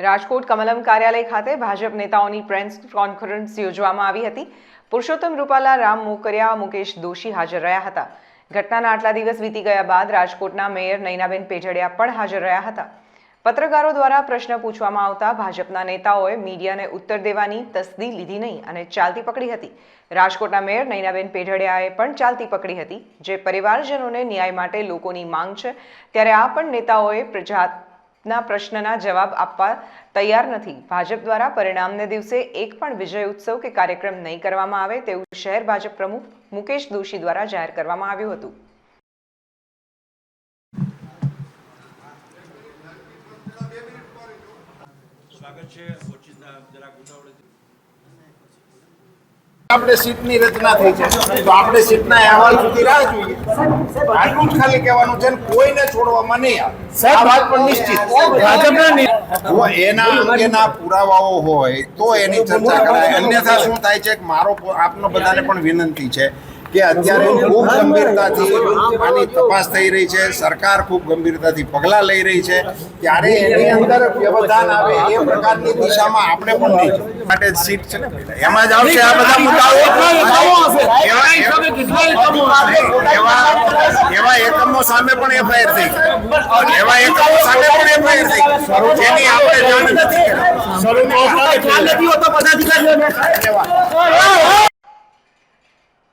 રાજકોટ કમલમ કાર્યાલય ખાતે ભાજપ નેતાઓની પ્રેસ કોન્ફરન્સ યોજવામાં આવી હતી. પુરુષોત્તમ રૂપાલા, રામ મોકરિયા, મુકેશ દોશી હાજર રહ્યા હતા. ઘટનાના આટલા દિવસ વીતી ગયા બાદ રાજકોટના મેયર નૈનાબેન પેજડિયા પણ હાજર રહ્યા હતા. પત્રકારો દ્વારા પ્રશ્ન પૂછવામાં આવતા ભાજપના નેતાઓએ મીડિયાને ઉત્તર દેવાની તસ્દી લીધી નહીં અને ચાલતી પકડી હતી. રાજકોટના મેયર નૈનાબેન પેઢડિયાએ પણ ચાલતી પકડી હતી. જે પરિવારજનોને ન્યાય માટે લોકોની માંગ છે, ત્યારે આ પણ નેતાઓએ પ્રજાતના પ્રશ્નના જવાબ આપવા તૈયાર નથી. ભાજપ દ્વારા પરિણામને દિવસે એક પણ વિજય ઉત્સવ કે કાર્યક્રમ નહીં કરવામાં આવે તેવું શહેર ભાજપ પ્રમુખ મુકેશ દોશી દ્વારા જાહેર કરવામાં આવ્યું હતું. સ્વાગત છે આપણે સીટની રચના થઈ છે. તો આપણે સીટના અહેવાલ સુધી રાહ જોઈએ. આટલું જ ખાલી કહેવાનું છે કોઈને છોડવામાં નહીં આવે. આ વાત પણ નિશ્ચિત. એના અંગેના પુરાવાઓ હોય તો એની ચર્ચા કરાય. અન્યથા શું થાય છે કે મારો આપનો બધાને પણ વિનંતી છે કે અત્યારે ખૂબ ગંભીરતાથી આની તપાસ થઈ રહી છે સરકાર ખૂબ ગંભીરતાથી પગલાં લઈ રહી છે ત્યારે એની અંદર વ્યવધાન આવે એ પ્રકારની દિશામાં આપણે પણ નહીં માટે સીટ છે ને એમાં જ આવશે આ બધા મુદ્દાઓ એવા- એકમો સામે પણ એફઆઈઆર થઈ એવા એકમો સામે પણ એફઆઈઆર થઈ જેની આપણે જાણ નથી કરી. ધન્યવાદ